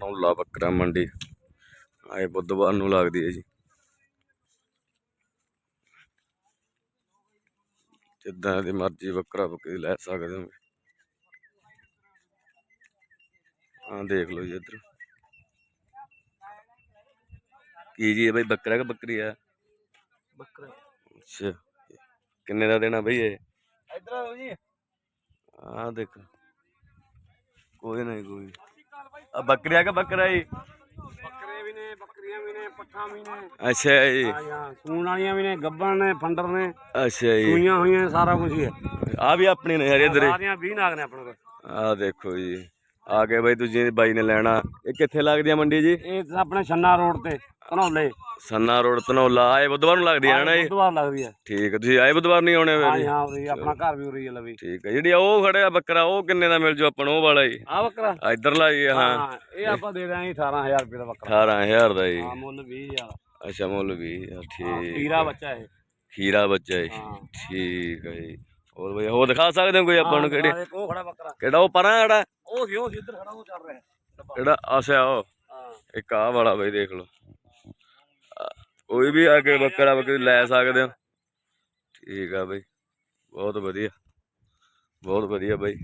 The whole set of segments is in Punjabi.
ਧਨੌਲਾ ਬੱਕਰਾ ਮੰਡੀ। ਆਏ ਬੁੱਧਵਾਰ ਨੂੰ ਲੱਗਦੀ ਹੈ ਜੀ। ਜਿੱਦਾਂ ਦੀ ਮਰਜ਼ੀ ਬੱਕਰਾ ਬੱਕਰੀ ਲੈ ਸਕਦੇ ਹੋ ਆਹ ਦੇਖ ਲਓ ਜੀ ਇੱਧਰ। ਕੀ ਜੀ ਬਈ ਬੱਕਰਾ ਕਿ ਬੱਕਰੀ ਆ? ਬੱਕਰਾ। ਅੱਛਾ। ਕਿੰਨੇ ਦਾ ਦੇਣਾ ਬਈ ਇਹ? ਇਧਰ ਆਓ ਜੀ। ਆਹ ਦੇਖ। ਕੋਈ ਨਹੀਂ ਕੋਈ। ਆ ਬੱਕਰੀਆ ਕਿ ਬੱਕਰਾ ਜੀ? ਬੱਕਰੇ ਵੀ ਨੇ ਬੱਕਰੀਆਂ ਵੀ ਨੇ ਪੱਠਾਂ ਵੀ ਨੇ। ਅੱਛਾ ਜੀ। ਜਾਂ ਸੂਣ ਵਾਲੀਆਂ ਵੀ ਨੇ ਗੱਬਣ ਨੇ ਫੰਡਰ ਨੇ। ਅੱਛਾ ਜੀ। ਸੂਈਆਂ ਹੋਈਆਂ ਸਾਰਾ ਕੁਝ ਹੀ ਹੈ। ਆ ਵੀ ਆਪਣੀ ਨੇ ਯਾਰ ਇਧਰ ਸਾਰੀਆਂ 20 ਨਾਗ ਨੇ ਆਪਣੇ ਕੋਲ। ਆ ਦੇਖੋ ਜੀ। ਆ ਕੇ ਬਈ ਤੁਸੀਂ ਬਾਈ ਨੇ ਲੈਣਾ। ਇਹ ਕਿੱਥੇ ਲੱਗਦੀ ਆ ਮੰਡੀ ਜੀ? ਇਹ ਆਪਣੇ ਛੰਨਾ ਰੋਡ ਤੇ ਧਨੌਲੇ। ਸੰਨਾ ਰੋਡ ਧਨੌਲਾ। ਆਏ ਬੁੱਧਵਾਰ ਨੂੰ ਲੱਗਦੀ ਆ ਨਾ ਜੀ ਬੁੱਧਵਾਰ ਲੱਗਦੀ ਹੈ। ਠੀਕ ਹੈ ਤੁਸੀਂ ਆਏ ਬੁੱਧਵਾਰ ਨਹੀਂ ਆਉਣੇ ਹਾਂ ਫਿਰ ਹਾਂ ਉਰੇ ਹੀ ਆਪਣਾ ਘਰ ਵੀ ਉਰੀ ਹੈ ਲਵੀ। ਠੀਕ ਹੈ ਜਿਹੜੀ ਉਹ ਖੜਿਆ ਬੱਕਰਾ ਉਹ ਕਿੰਨੇ ਦਾ ਮਿਲ ਜੂ ਆਪਾਂ ਨੂੰ ਉਹ ਵਾਲਾ ਜੀ ਆ ਬੱਕਰਾ? ਆ ਇਧਰਲਾ ਜੀ ਹਾਂ ਹਾਂ। ਇਹ ਆਪਾਂ ਦੇ ਦਾਂਗੇ 18000 ਰੁਪਏ ਦਾ ਬੱਕਰਾ। 18000 ਦਾ ਜੀ ਹਾਂ ਮੁੱਲ 20000 ਅੱਛਾ ਮੁੱਲ ਵੀ ਆ, ਠੀਕ ਹੀਰਾ ਬੱਚਾ ਇਹ। ਖੀਰਾ ਬੱਚਾ ਜੀ ਹਾਂ। ਠੀਕ ਹੈ ਜੀ। ਹੋਰ ਬਈ ਹੋਰ ਦਿਖਾ ਸਕਦੇ ਹੋ ਕੋਈ ਆਪਾਂ ਨੂੰ ਕਿਹੜੀ? ਹਾਂ, ਇੱਕ ਉਹ ਖੜਾ ਬੱਕਰਾ। ਕਿਹੜਾ ਉਹ ਪਰਾਂ ਜਿਹੜਾ ਉਹ ਸੀ ਉਹ ਇੱਧਰ ਖੜਾ ਉਹ ਚੱਲ ਰਿਹਾ। ਕਿਹੜਾ? ਆਸਿਆ ਉਹ। ਹਾਂ। ਇੱਕ ਆਹ ਵਾਲਾ ਬਈ ਦੇਖ ਲਓ। ਕੋਈ ਵੀ ਆ ਕੇ ਬੱਕਰਾ ਬੱਕਰੀ ਲੈ ਸਕਦੇ ਹੋ। ਠੀਕ ਆ ਬਈ। ਬਹੁਤ ਵਧੀਆ। ਬਹੁਤ ਵਧੀਆ ਬਈ।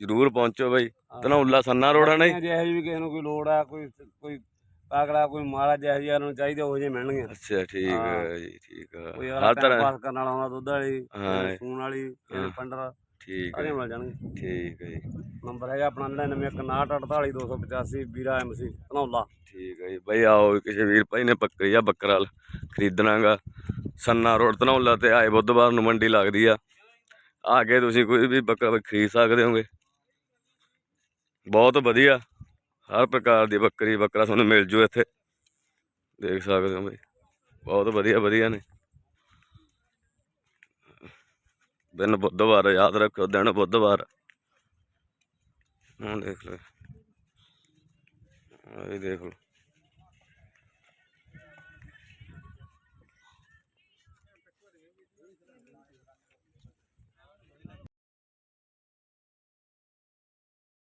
ਜਰੂਰ ਪਹੁੰਚੋ ਬਈ। ਧਨੌਲਾ ਸੰਨਾ ਰੋੜਾ ਨਹੀਂ? ਜਿਹੇ ਜਿਹੀ ਵੀ ਕਿਸੇ ਨੂੰ ਕੋਈ ਲੋੜ ਆ ਕੋਈ ਕੋਈ ਪਾਗੜਾ ਕੋਈ ਮਾਲਾ ਜਿਹੇ ਜਿਹੇ ਨੂੰ ਚਾਹੀਦੇ ਉਹ ਜਿਹੇ ਮਿਲਣਗੇ ਅੱਛਾ ਠੀਕ ਹੈ। ਜੀ ਠੀਕ ਆ। ਕੋਈ ਹਰ ਤਰ੍ਹਾਂ ਪਾਸ ਕਰਨ ਵਾਲਾ ਹੁੰਦਾ ਦੁੱਧ ਵਾਲੀ ਹਾਂ। ਸੂਣ ਵਾਲੀ ਹਾਂ। ਪੰਡਰ। ਠੀਕ ਹੈ ਸਾਰੇ ਮਿਲ ਜਾਣਗੇ। ਠੀਕ ਹੈ ਜੀ। ਨੰਬਰ ਹੈਗਾ ਆਪਣਾ 9919488285 ਵੀਰਾ ਐਮਸੀ ਧਨੌਲਾ। ਠੀਕ ਹੈ ਜੀ। ਬਈ ਆਓ ਕਿਸੇ ਵੀਰ ਭਾਈ ਨੇ ਬੱਕਰੀ ਜਾਂ ਬੱਕਰਾ ਲ- ਖਰੀਦਣਾਗਾ। ਸੰਨਾ ਰੋਡ ਧਨੌਲਾ ਤੇ ਆਏ ਬੁੱਧਵਾਰ ਨੂੰ ਮੰਡੀ ਲੱਗਦੀ ਆ। ਆ ਕੇ ਤੁਸੀਂ ਕੋਈ ਵੀ ਬੱਕਰਾ ਖਰੀਦ ਸਕਦੇ ਹੋਗੇ। ਬਹੁਤ ਵਧੀਆ। ਹਰ ਪ੍ਰਕਾਰ ਦੀ ਬੱਕਰੀ ਬੱਕਰਾ ਤੁਹਾਨੂੰ ਮਿਲ ਜੂ ਇੱਥੇ। ਦੇਖ ਸਕਦੇ ਹੋ ਬਈ। ਬਹੁਤ ਵਧੀਆ ਵਧੀਆ ਨੇ। ਦਿਨ ਬੁੱਧਵਾਰ ਯਾਦ ਰੱਖੋ ਦਿਨ ਬੁੱਧਵਾਰ। ਹੁਣ ਦੇਖ ਲਓ ਆਹ ਦੇਖ ਲਓ।